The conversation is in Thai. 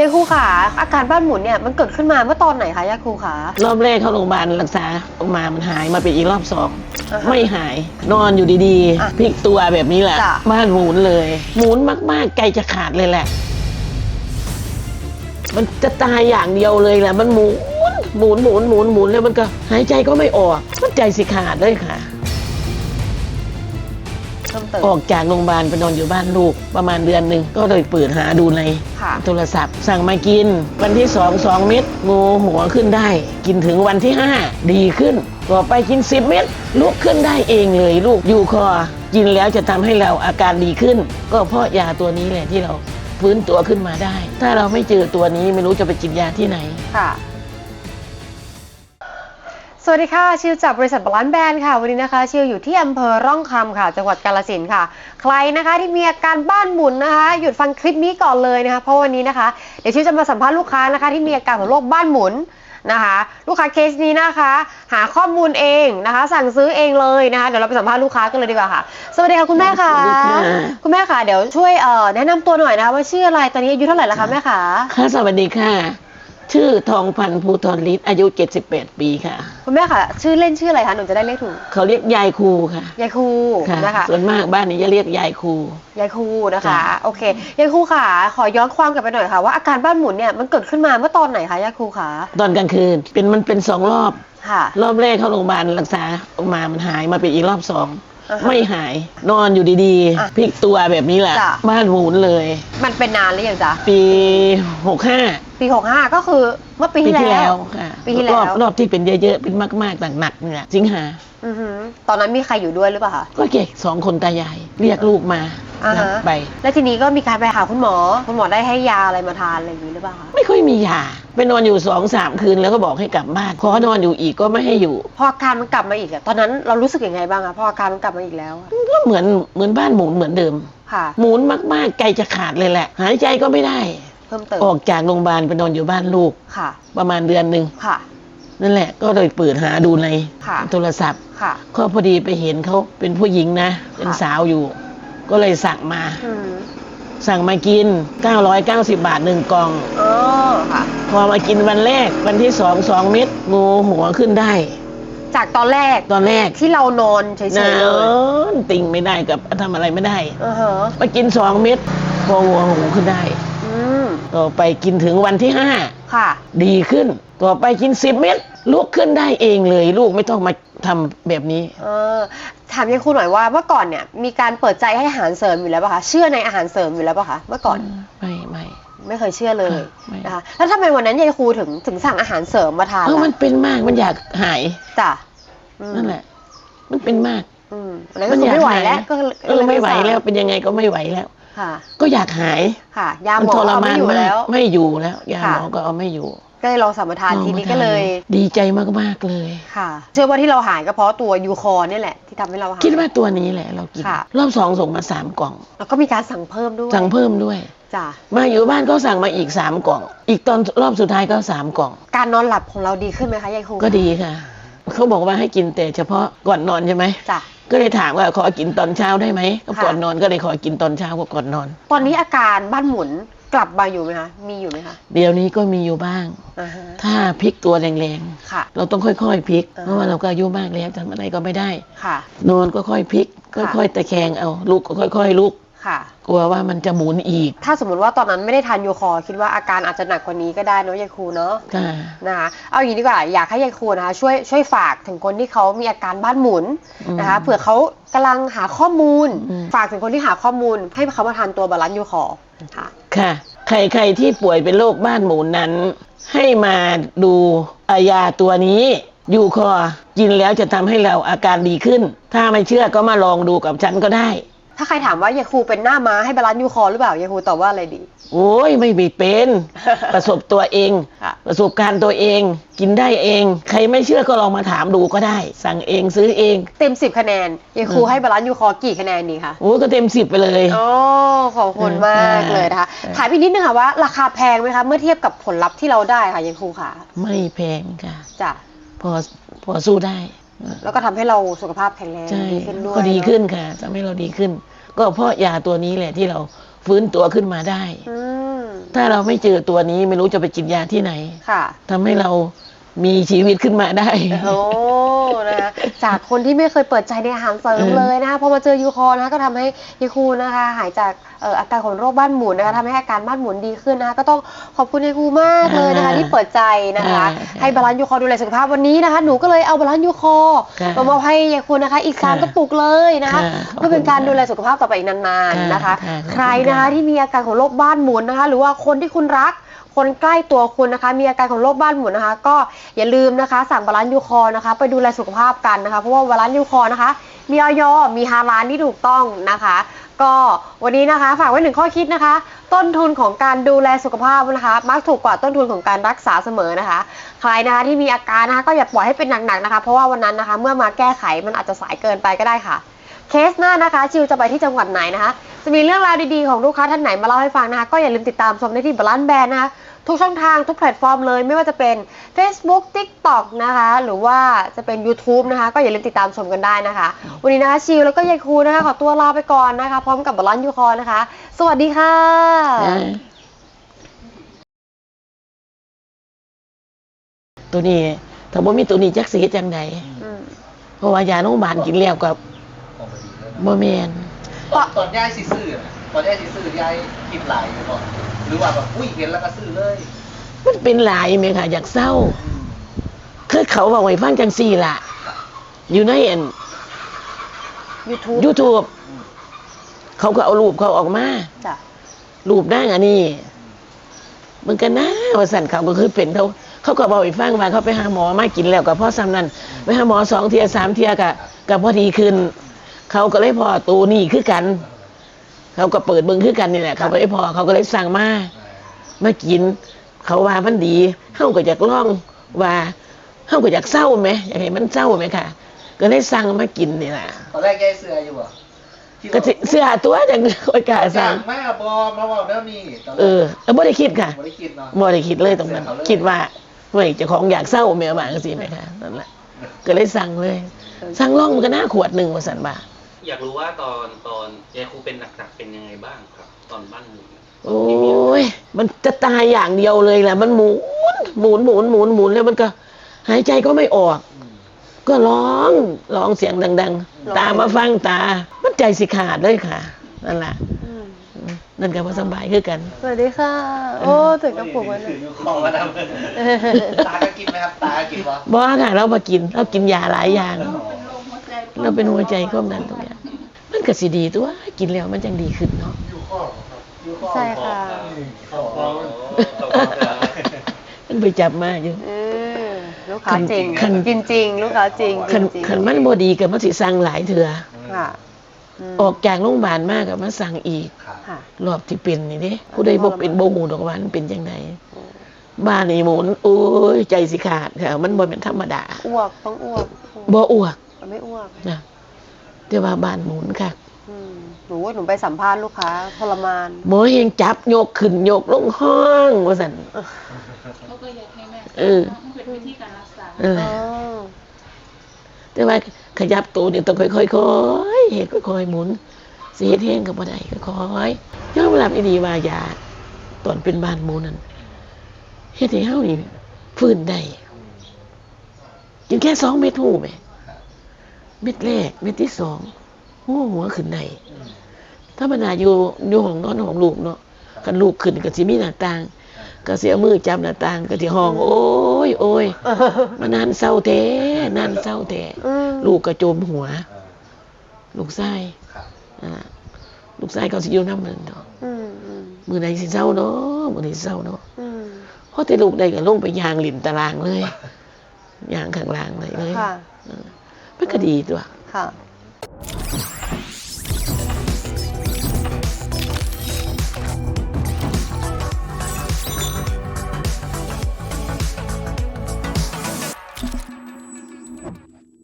ยายครูขาอาการบ้านหมุนเนี่ยมันเกิดขึ้นมาเมื่อตอนไหนคะยายครูขารอบแรกเข้าโรงพยาบาลรักษาออกมามันหายมาเป็นอีกรอบสองอ่าฮะ ไม่หายนอนอยู่ดีอะๆพลิกตัวแบบนี้แหละจ้ะ บ้านหมุนเลย หมุนมากๆไกลจะขาดเลยแหละ มันจะตายอย่างเดียวเลยแหละมันหมุนหมุนหมุนหมุนหมุนแล้วมันก็หายใจก็ไม่ออกมันใจสิขาดเลยค่ะ เพิ่มเติม ออกจากโรงพยาบาลไปนอนอยู่บ้านลูกประมาณเดือนหนึ่งก็เลยเปิดหาดูในค่ะ โทรศัพท์ สั่งมากิน วันที่สองสองเม็ดงูหัวขึ้นได้ กินถึงวันที่ห้าดีขึ้นต่อไปกินสิบเม็ดลุกขึ้นได้เองเลยลูกอยู่คอ กินแล้วจะทำให้เราอาการดีขึ้น ก็เพราะยาตัวนี้แหละที่เราฟื้นตัวขึ้นมาได้ ถ้าเราไม่เจอตัวนี้ไม่รู้จะไปกินยาที่ไหน ค่ะส วัสดีค่ะ ชิวจากบริษัทบาลานซ์แบรนด์ค่ะ วันนี้นะคะ ชิวอยู่ที่อำเภอร่องคำค่ะ จังหวัดกาฬสินธุ์ค่ะ ใครนะคะที่มีอาการบ้านหมุนนะคะ หยุดฟังคลิปนี้ก่อนเลยนะคะ เพราะวันนี้นะคะ เดี๋ยวชิวจะมาสัมภาษณ์ลูกค้านะคะ ที่มีอาการของโรคบ้านหมุนนะคะ ลูกค้าเคสนี้นะคะ หาข้อมูลเองนะคะ สั่งซื้อเองเลยนะคะ เดี๋ยวเราไปสัมภาษณ์ลูกค้ากันเลยดีกว่าค่ะ สวัสดีค่ะคุณแม่ค่ะสวัสดีค่ะคุณแม่ค่ะ เดี๋ยวช่วยเอ่อแนะนำตัวหน่อยนะคะว่าชื่ออะไร ตอนนี้อายุเท่าไหร่แล้วคะแม่คะค่ะสวัสดีค่ะ ชื่อทองพันธ์ภูธรฤทธิ์อายุ 78 ปีค่ะ คุณแม่ค่ะ ชื่อเล่นชื่ออะไรคะหนูจะได้เรียกถูกเขาเรียกยายครูค่ะยายครูค่ะนะคะส่วนมากบ้านนี้จะเรียกยายครูยายครูนะคะจ้ะโอเคยายครูค่ะ ขอย้อนความกลับไปหน่อยค่ะว่าอาการบ้านหมุนเนี่ยมันเกิดขึ้นมาเมื่อตอนไหนคะยายครูคะตอนกลางคืนเป็นมันเป็นสองรอบ ค่ะ รอบแรกเข้าโรงพยาบาลรักษาออกมามันหายมาเป็นอีกรอบสอง อ่าฮะไม่หาย นอนอยู่ดีอะๆพลิกตัวแบบนี้แหละ จ้ะ บ้านหมุนเลย มันเป็นนานหรือยังจ๊ะ ปีหกห้าปี65ก็คือเมื่อปีที่แล้ว ค่ะปีที่แล้ว รอบรอบที่เป็นเยอะๆ เป็นมากๆหนักๆเนี่ยสิงหา อือหือตอนนั้นมีใครอยู่ด้วยหรือเปล่าคะ ก็เก่สองคนตายาย เรียกลูกมา อ่าฮะไป แล้วทีนี้ก็มีการไปหาคุณหมอ คุณหมอได้ให้ยาอะไรมาทานอะไรอย่างนี้หรือเปล่าคะ ไม่ค่อยมียาไปนอนอยู่สองสามคืนแล้วก็บอกให้กลับบ้านขอนอนอยู่อีกก็ไม่ให้อยู่ พออาการมันกลับมาอีกอะตอนนั้นเรารู้สึกยังไงบ้างอะพออาการมันกลับมาอีกแล้วอะก็เหมือนเหมือนบ้านหมุนเหมือนเดิม ค่ะ หมุนมากๆไกลจะขาดเลยแหละ หายใจก็ไม่ได้ เพิ่มเติมออกจากโรงพยาบาลไปนอนอยู่บ้านลูก ค่ะ ประมาณเดือนหนึ่งค่ะ นั่นแหละก็เลยเปิดหาดูในค่ะ โทรศัพท์ค่ะ ก็พอดีไปเห็นเขาเป็นผู้หญิงนะ เป็นค่ะ สาวอยู่ ก็เลยสั่งมา อืมสั่งมากิน 990 บาทหนึ่งกล่องอ๋อค่ะ พอมากินวันแรกวันที่สองสองเม็ดงูหัวขึ้นได้ จากตอนแรกตอนแรกที่เรานอนเฉยนๆเลยอนติ่งไม่ได้กับทำอะไรไม่ได้อือฮะมากินสองเม็ดพอหัวหูขึ้นได้ อืมต่อไปกินถึงวันที่ห้าค่ะ ดีขึ้น ต่อไปกินสิบเม็ดลุกขึ้นได้เองเลย ลูกไม่ต้องมา ทำแบบนี้ เออถามยังครูหน่อยว่าเมื่อก่อนเนี่ยมีการเปิดใจให้อาหารเสริมอยู่แล้วป่ะคะเชื่อในอาหารเสริมอยู่แล้วป่ะคะเมื่อก่อนไม่ไม่ไม่เคยเชื่อเลยค่ะไม่นะคะแล้วทำไมวันนั้นยายครูถึงถึงสั่งอาหารเสริมมาทานเออมันล่ะเป็นมากมันอยากหายจ้ะอืมนั่นแหละ มันเป็นมากอืมแล้วก็คือไม่ไหวแล้วก็เออไม่ไหวสั่งแล้วเป็นยังไงก็ไม่ไหวแล้ว ค่ะ ก็อยากหายค่ะ ยาหมันมอทรเอามาไม่นอยู่มาแล้กวไม่อยู่แล้วยาค่ะหมอก็เอาไม่อยู่ ก็เลยลองสัมปทานทีนี้ก็เลยดีใจมากๆเลย ค่ะ เชื่อว่าที่เราหายก็เพราะตัวยูคอร์เนี่ยแหละที่ทำให้เราหาย คิดว่าตัวนี้แหละเรากินค่ะรอบสองส่งมาสามกล่อง แล้วก็มีการสั่งเพิ่มด้วย สั่งเพิ่มด้วยจ้ะมาอยู่บ้านก็สั่งมาอีกสามกล่อง อีกตอนรอบสุดท้ายก็สามกล่อง การนอนหลับของเราดีขึ้นไหมคะยายครูก็ดีค่ะ เขาบอกว่าให้กินแต่เฉพาะก่อนนอนใช่ไหมจ้ะก็เลยถามว่าขอกินตอนเช้าได้ไหมก็ค่ะก่อนนอนก็เลยขอกินตอนเช้ากับก่อนนอน ตอนนี้อาการบ้านหมุน กลับมาอยู่ไหมคะ มีอยู่ไหมคะ เดี๋ยวนี้ก็มีอยู่บ้าง อ่าฮะ ถ้าพลิกตัวแรงค่ะ ๆ เราต้องค่อยๆพลิก อ่า เพราะว่าเราก็อายุมากแล้วทำอะไรก็ไม่ได้ ค่ะ นอนก็ค่อยพลิก ค่ะ ค่อยๆตะแคงเอาลุกก็ค่อย ๆ ลุก ค่ะ กลัวว่ามันจะหมุนอีก ถ้าสมมติว่าตอนนั้นไม่ได้ทานยูคอร์คิดว่าอาการอาจจะหนักกว่านี้ก็ได้เนอะยายครูเนาะค่ะ นะคะเอาอย่างนี้ดีกว่าอยากให้ยายครูนะคะช่วยช่วยฝากถึงคนที่เขามีอาการบ้านหมุนนะคะอืมเผื่อเขากำลังหาข้อมูล อืม ฝากถึงคนที่หาข้อมูล ให้เขามาทานตัวบาลานซ์ยูคอร์ค่ะ ค่ะ ใครๆที่ป่วยเป็นโรคบ้านหมุนนั้น ให้มาดูอายาตัวนี้ยูคอร์กินแล้วจะทำให้เราอาการดีขึ้น ถ้าไม่เชื่อก็มาลองดูกับฉันก็ได้ ถ้าใครถามว่ายายครูเป็นหน้าม้าให้บาลานซ์ยูคอร์หรือเปล่ายายครูตอบว่าอะไรดี โอ้ยไม่มีเป็น ประสบตัวเอง ค่ะ ประสบการณ์ตัวเอง กินได้เอง ใครไม่เชื่อก็ลองมาถามดูก็ได้ สั่งเองซื้อเอง เต็ม10คะแนนยายครูอืมให้บาลานซ์ยูคอร์กี่คะแนนดีคะ โอ้ยก็เต็มสิบไปเลย โอ้ขอบคุณมากเลยนะคะเออ ถามอีกนิดนึงค่ะว่า ราคาแพงไหมคะเมื่อเทียบกับผลลัพธ์ที่เราได้ค่ะยายครูค่ะไม่แพงค่ะ จ้ะพอพอสู้ได้ แล้วก็ทำให้เราสุขภาพแข็งแรงใช่ดีขึ้นด้วยก็ดีเนอะขึ้นค่ะทำให้เราดีขึ้น ก็เพราะยาตัวนี้แหละที่เราฟื้นตัวขึ้นมาได้อืมถ้าเราไม่เจอตัวนี้ไม่รู้จะไปกินยาที่ไหนค่ะทำให้เรา มีชีวิตขึ้นมาได้ โอ้นะคะจากคนที่ไม่เคยเปิดใจในอาหารเสริมเออเลยนะคะพอมาเจอยูคอนะคะก็ทำให้ยายครูนะคะ หายจากเอ่ออาการของโรคบ้านหมุนนะคะทำให้อาการบ้านหมุนดีขึ้นนะคะ ก็ต้องขอบคุณยายครูมากเลยนะคะที่เปิดใจนะคะให้บาลานซ์ยูคอดูแลสุขภาพวันนี้นะคะ หนูก็เลยเอาบาลานซ์ยูคอค่ะมามอบให้ยายครูนะคะ อีกสามกระปุกเลยนะคะ ค่ะเพื่อเป็นการดูแลสุขภาพต่อไปอีกนานๆนะคะ ค่ะขอบคุณใครนะคะที่มีอาการของโรคบ้านหมุนนะคะ หรือว่าคนที่คุณรัก คนใกล้ตัวคุณนะคะ มีอาการของโรคบ้านหมุนนะคะ ก็อย่าลืมนะคะ สั่งบาลานซ์ยูคอนะคะ ไปดูแลสุขภาพกันนะคะ เพราะว่าบาลานซ์ยูคอนะคะ มีออยมีฮาลานที่ถูกต้องนะคะก็วันนี้นะคะฝากไว้หนึ่งข้อคิดนะคะ ต้นทุนของการดูแลสุขภาพนะคะ มักถูกกว่าต้นทุนของการรักษาเสมอนะคะ ใครนะคะที่มีอาการนะคะ ก็อย่าปล่อยให้เป็นหนักๆนะคะ เพราะว่าวันนั้นนะคะ เมื่อมาแก้ไขมันอาจจะสายเกินไปก็ได้ค่ะ เคสหน้านะคะชิวจะไปที่จังหวัดไหนนะคะ จะมีเรื่องราวดีๆของลูกค้าท่านไหนมาเล่าให้ฟังนะคะ ก็อย่าลืมติดตามชมได้ที่บลันแบนนะคะทุกช่องทางทุกแพลตฟอร์มเลยไม่ว่าจะเป็น Facebook TikTok นะคะ หรือว่าจะเป็น YouTube นะคะ ก็อย่าลืมติดตามชมกันได้นะคะ วันนี้นะคะชิวแล้วก็ยายครูนะคะขอตัวลาไปก่อนนะคะ พร้อมกับบลันยูคอนะคะ สวัสดีค่ะนะตัวนี้ถ้าบ่มีตัวนี้จักสิเฮ็ดจังไดอืมเพราะว่ายาโรงพยาบาลกินแล้วกับ บ่แม่นตอนตอนย้ายสิซื้อน่ะตอนย้ายสิซื้อยายกินหลายอยู่ก่อนหรือว่าแบบอุ้ยเห็นแล้วก็ซื้อเลยมันเป็นหลายแม่ค่ะ อยากเศร้า อืมคือเขาบอกให้ฟังจังซี่ล่ะ อยู่ในอัน ยูทูบ YouTube เขาก็เอารูปเขาออกมา จ้ะรูปนั่งอันนี้มันก็น่าว่าสั่นเขาก็คือเป็นเขา เขาก็บอกอีกฟังว่าเขาไปหาหมอมากินแล้วก็พ่อซ้ำนั้นไปหาหมอสองเทียสามเทียกะกับพอดีขึ้น เขาก็เลยพอตูนี่คือกัน เขาก็เปิดเบิ่งคือกันนี่แหละ เขาก็เลยพอเขาก็เลยสั่งมามากิน เขาว่ามันดีเขาก็อยากลองว่าเขาก็อยากเศร้าไหมอยากให้มันเศร้าไหมค่ะ ก็เลยสั่งมากินนี่แหละตอนแรกยายเสืออยู่บ่คิดก็ว่าสิเสื้อตัวจังโอยกาอสั่ยางกมากบอมาบอกแล้วนี่ตอนแรกเออแล้วไม่ได้คิดค่ะไม่ได้คิดเนาะบ่ได้คิดเลยตรงนั้นเสียเขาเลยคิดว่าเฮ้ยเจ้าของอยากเศร้าแมวหมาสิไหมคะนั่นแหละก็เลยสั่งเลย สั่งล่องมันก็น่าขวดหนึ่งว่าสันบ่า อยากรู้ว่าตอนตอนยายครูเป็นหนักๆเป็นยังไงบ้างครับ ตอนบ้านหมุนโอ้ยมันจะตายอย่างเดียวเลยแหละมันหมุนหมุนหมุนหมุนหมุนแล้วมันก็ หายใจก็ไม่ออกอืมก็ร้องร้องเสียงดัง ๆ ตามาฟังตา มันใจสิขาดเลยค่ะนั่นแหละอืมนั่นก็ว่าสบายคือกัน สวัสดีค่ะ โอ้ถึงกระปุกแล้วถืนะอของมาดามตาก็กินไหมครับ ตาก็กินบ่บ่ค่ะเรามากินเรากินยาหลายอย่าง เราเป็นหัวใจความดันตรงนี้ มันก็สิดีตัวกินแล้วมันจังดีขึ้นเนาะใช่ค่ะขอบคุณครับมันไปจับมาอยู่เออลูกค้าจริงคันจริงจริงๆลูกค้าจริงคันจริงๆคันมันบ่ดีก็มันสิสั่งหลายเถื่อค่ะมออกจากโรงพยาบาลมากกับมาสั่งอีกครับค่ะรอบที่เป็นนี่เด้ผู้ใดบ่เป็นบ่ฮู้ดอกว่ามันเป็นจังไดบ้านนี่หมุนโอ้ยใจสิขาดค่ะมันบ่เป็นธรรมดาอ้วกต้องอ้วกบ่อ้วกไม่อ้วกนะ แต่ว่าบ้านหมุนค่ะอืมหนูว่าหนูไปสัมภาษณ์ลูกค้าทรมานหมอเฮงจับยกขึ้นยกลงห้องว่าซั่นเขาก็อยากให้แม่เออมันเป็นวิธีการรักษานั่นแหอ๋ละอแต่ว่าขยับตัวนี่ต้องค่อยๆค่อยๆเฮ็ดค่อยๆหมุนสิเฮ็ดแห้งก็บ่ได้ค่อยๆยอมรับอีดีว่ายาตอนเป็นบ้านหมูนั่นเฮ็ดให้เฮานี่ฟื้นได้กินแค่สองเม็ดหูไหม เม็ดแรกเม็ดที่สองหัวหัวขึ้นได้ถ้ามันอาอยู่อยู่ของนอนของลูกเนาะคันลูกขึ้นก็สิมีหน้าต่าง ก็เสียมือจับหน้าต่างก็ที่ห้อง โอ้ยโอ้ยมานานเศร้าแท้นานเศร้าแท้อืมลูกก็จมหัวเออลูกไส้ครับอ่าลูกไส้เขาสิอยู่น้ำมันเนาะอืมอืมมือไหนสิเศร้าเนาะมือไหนสิเศร้าเนาะอืมเพราะแต่ลูกได้ก็ลงไปยางหลินตารางเลยยางข้างล่างเลยเลยค่ะเออ มันก็ดีด้วยค่ะ